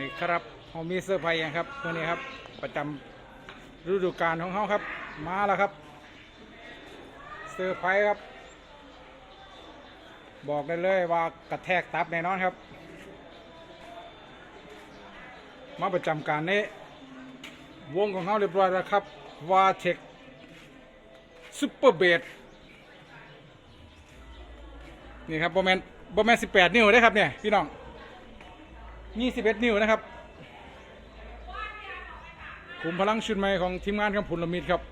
นี่ครับเขามีเสื้อร์ไผ่ยังครับตัวนี้ครับประจำฤดูกาลของเขาครับ มาแล้วครับเสื้อร์ไผ่ครับ บอกได้เลยว่ากระแทกตับแน่นอนครับ มาประจำการนี้ วงของเขาเรียบร้อยแล้วครับวาเทคซุปเปอร์เบดนี่ครับโบแมนบแมนสิบแปดนิ้วได้ครับเนี่ย พี่น้อง ยี่สิบเอ็ดนิ้วนะครับคุมพลังชุดใหม่ของทีมงานครับผลมิตรครับ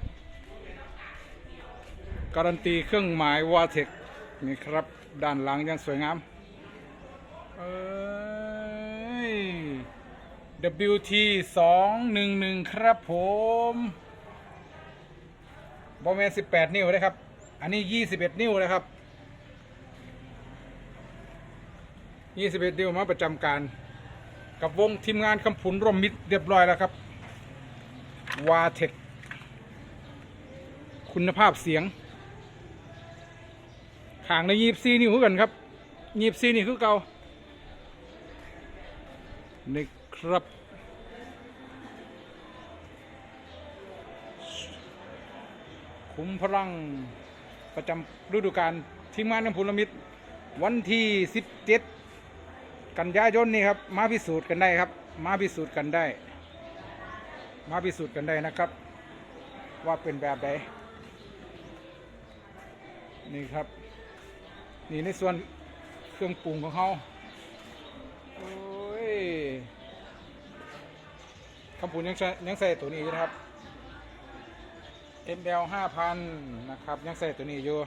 การันตีเครื่องหมายวาเทคนี่ครับ ด้านหลังยังสวยงาม เอ้ย WT 2 1 1 ครับผมบอมแมน18 นิ้วนะครับ อันนี้ 21 นิ้วนะครับ 21 นิ้วมาประจำการ กับวงทีมงานคำผุนร่มมิตรเรียบร้อยแล้วครับวาเทคคุณภาพเสียงห่างใน24นิ้วคือกันครับ24นี่คือเก่านี่ครับคุ้มพลังประจำฤดูกาลทีมงานน้ำพุลมิตรวันที่ 17 กันยายนนี้ครับ มาพิสูจน์กันได้ครับ มาพิสูจน์กันได้ มาพิสูจน์กันได้นะครับ ว่าเป็นแบบใดนี่ครับ นี่ในส่วนเครื่องปรุงของเขาโอ้ยคำพูนยังใช้ยังใส่ตัวนี้อยู่นะครับ ML 5,000 นะครับ ยังใส่ตัวนี้อยู่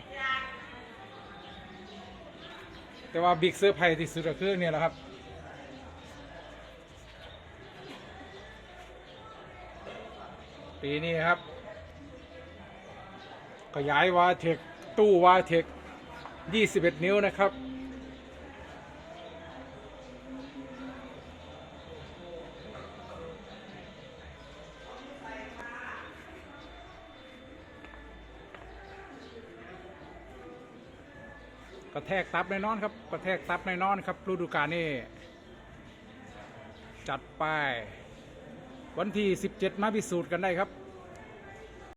แต่ว่าบิ๊กเซอร์ไพรส์ที่สุดก็คือเนี่ยแหละครับ ปีนี้ครับ ขยายวาเทคตู้วาเทค21 นิ้วนะครับ กระแทกตับแน่นอนครับกระแทกตับแน่นอนครับฤดูกาลนี้จัดไป วันที่ 17 มาพิสูจน์กันได้ครับ